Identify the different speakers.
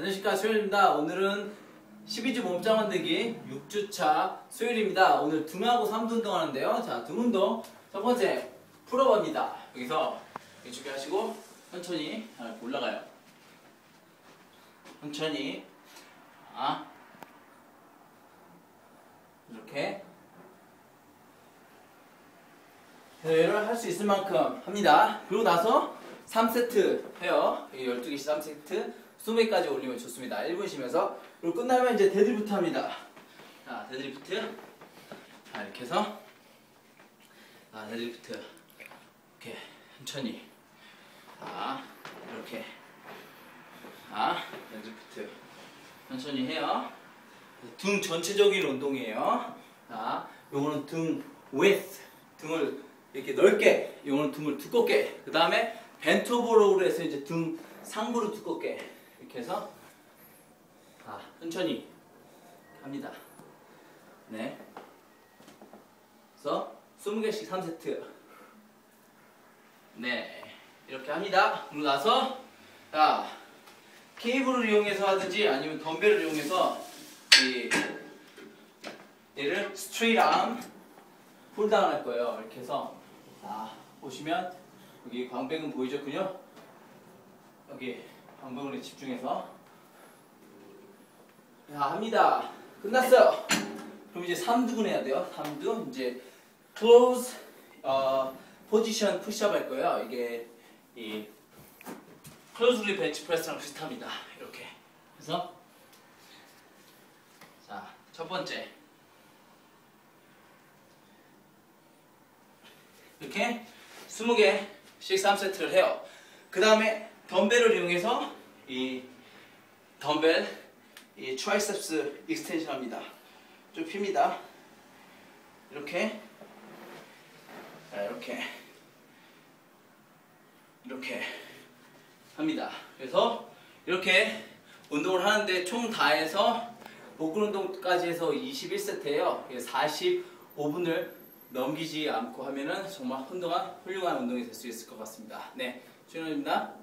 Speaker 1: 안녕하십니까 수요일입니다. 오늘은 12주 몸짱 만들기 6주차 수요일입니다. 오늘 등하고 3두 운동 하는데요. 자, 등 운동 첫 번째 풀어봅니다. 여기서 이렇게 준비하시고 천천히 아, 올라가요. 천천히 아 이렇게 대회를 할 수 있을 만큼 합니다. 그리고 나서 3세트 해요. 12개씩 3세트 20개까지 올리면 좋습니다. 1분 쉬면서 그리고 끝나면 이제 데드리프트 합니다. 자, 데드리프트 자, 이렇게 해서 자, 데드리프트 이렇게 천천히 자, 이렇게 자, 데드리프트 천천히 해요. 등 전체적인 운동이에요. 자, 요거는 등 width 등을 이렇게 넓게, 요거는 등을 두껍게. 그 다음에 벤트 오버로우로 해서 이제 등 상부를 두껍게 이렇게 해서 아, 천천히 합니다. 네. 그래서 20개씩 3세트. 네. 이렇게 합니다. 그러고 나서 자, 케이블을 이용해서 하든지 아니면 덤벨을 이용해서 이 얘를 스트레이트 암 폴다운 할 거예요. 이렇게 해서 자, 보시면 여기 광배근 보이셨군요. 여기 광배근에 집중해서 자, 합니다. 끝났어요. 그럼 이제 3두근 해야 돼요. 3두 이제 close 어, 포지션 푸시업 할 거예요. 이게 이 closely 벤치 프레스랑 비슷합니다. 이렇게. 그래서 자, 첫 번째. 이렇게 20개씩 3세트를 해요. 그 다음에 덤벨을 이용해서 이 덤벨 이 트라이셉스 익스텐션 합니다. 좀 핍니다. 이렇게 자, 이렇게 이렇게 합니다. 그래서 이렇게 운동을 하는데 총 다 해서 복근 운동까지 해서 21세트예요. 45분을 넘기지 않고 하면은 정말 훌륭한 훌륭한 운동이 될 수 있을 것 같습니다. 네, 준호입니다.